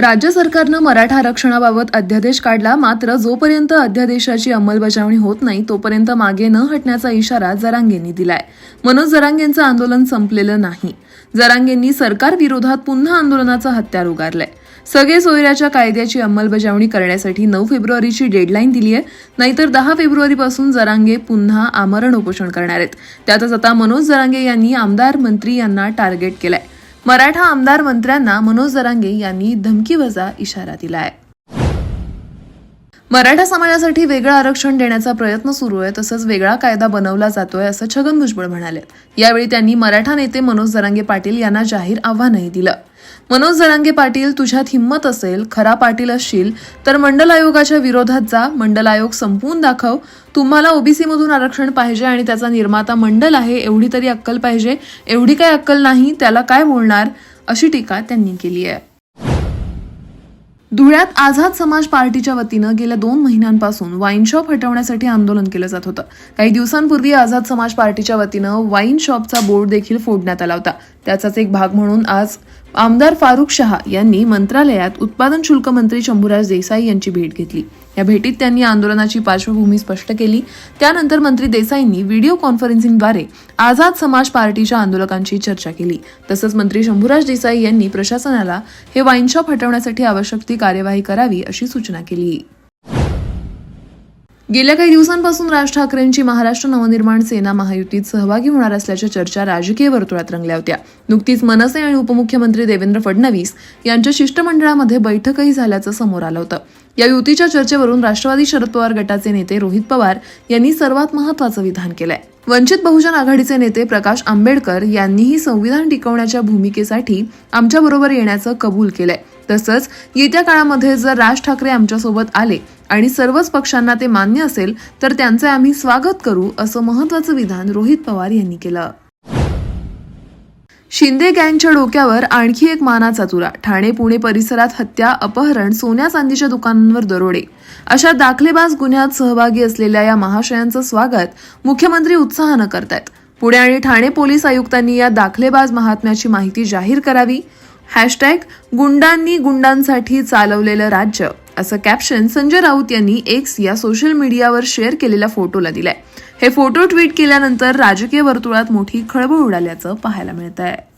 राज्य सरकारनं मराठा आरक्षणाबाबत अध्यादेश काढला. मात्र जोपर्यंत अध्यादेशाची अंमलबजावणी होत नाही तोपर्यंत मागे न हटण्याचा इशारा जरांगेंनी दिलाय. मनोज जरांगेंचं आंदोलन संपलेलं नाही. जरांगेंनी सरकार विरोधात पुन्हा आंदोलनाचं हत्यार उगारलंय. सगळे सोयऱ्याच्या कायद्याची अंमलबजावणी करण्यासाठी नऊ फेब्रुवारीची डेडलाईन दिली आहे नाहीतर दहा फेब्रुवारीपासून जरांगे पुन्हा आमरण उपोषण करणार आहेत. त्यातच आता मनोज जरांगे यांनी आमदार मंत्री यांना टार्गेट केलंय. मराठा आमदार मंत्र्यांना मनोज जरांगे यांनी धमकीवजा इशारा दिलाय. मराठा समाजासाठी वेगळं आरक्षण देण्याचा प्रयत्न सुरू आहे तसंच वेगळा कायदा बनवला जातोय असं छगन भुजबळ म्हणाले यावेळी त्यांनी मराठा नेते मनोज जरांगे पाटील यांना जाहीर आव्हानही दिलं. मनोज जरांगे पाटील तुझ्यात हिंमत असेल खरा पाटील असशील तर मंडल आयोगाच्या विरोधात जा मंडल आयोग संपवून दाखव. तुम्हाला ओबीसी मधून आरक्षण पाहिजे आणि त्याचा निर्माता मंडल आहे एवढी तरी अक्कल पाहिजे. एवढी काय अक्कल नाही त्याला काय बोलणार? अशी टीका त्यांनी केली आहे. धुळ्यात आझाद समाज पार्टीच्या वतीनं गेल्या दोन महिन्यांपासून वाईन शॉप हटवण्यासाठी आंदोलन केलं जात होतं. काही दिवसांपूर्वी आझाद समाज पार्टीच्या वतीनं वाईन शॉपचा बोर्ड देखील फोडण्यात आला होता. त्याचाच एक भाग म्हणून आज आमदार फारुख शहा यांनी मंत्रालयात उत्पादन शुल्क मंत्री शंभूराज देसाई यांची भेट घेतली. या भेटीत त्यांनी आंदोलनाची पार्श्वभूमी स्पष्ट केली. त्यानंतर मंत्री देसाईंनी व्हिडिओ कॉन्फरन्सिंगद्वारे आझाद समाज पार्टीच्या आंदोलकांशी चर्चा केली. तसंच मंत्री शंभूराज देसाई यांनी प्रशासनाला हे वाईन शॉप हटवण्यासाठी आवश्यक ती कार्यवाही करावी अशी सूचना केली. गेल्या काही दिवसांपासून राज ठाकरेंची महाराष्ट्र नवनिर्माण सेना महायुतीत सहभागी होणार असल्याच्या चर्चा राजकीय वर्तुळात रंगल्या होत्या. नुकतीच मनसे आणि उपमुख्यमंत्री देवेंद्र फडणवीस यांच्या शिष्टमंडळामध्ये बैठकही झाल्याचं समोर आलं होतं. या युतीच्या चर्चेवरून राष्ट्रवादी शरद पवार गटाचे नेते रोहित पवार यांनी सर्वात महत्वाचं विधान केलंय. वंचित बहुजन आघाडीचे नेते प्रकाश आंबेडकर यांनीही संविधान टिकवण्याच्या भूमिकेसाठी आमच्याबरोबर येण्याचं कबूल केलंय. तसंच येत्या काळामध्ये जर राज ठाकरे आमच्यासोबत आले आणि सर्वच पक्षांना ते मान्य असेल तर त्यांचे आम्ही स्वागत करू असं महत्वाचं विधान रोहित पवार यांनी केलं. शिंदे गँगच्या डोक्यावर आणखी एक मानाचा तुरा ठाणे पुणे परिसरात हत्या अपहरण सोन्या चांदीच्या दुकानांवर दरोडे. अशा दाखलेबाज गुन्ह्यात सहभागी असलेल्या या महाशयांचं स्वागत मुख्यमंत्री उत्साहानं करतायत. पुणे आणि ठाणे पोलीस आयुक्तांनी या दाखलेबाज महात्म्याची माहिती जाहीर करावी. हॅशटॅग गुंडांनी गुंडांसाठी चालवलेलं राज्य. असं कॅप्शन संजय राऊत यांनी एक्स या सोशल मीडियावर शेअर केलेल्या फोटोला दिलाय. हे फोटो ट्विट केल्यानंतर राजकीय वर्तुळात मोठी खळबळ उडाल्याचं पाहायला मिळत आहे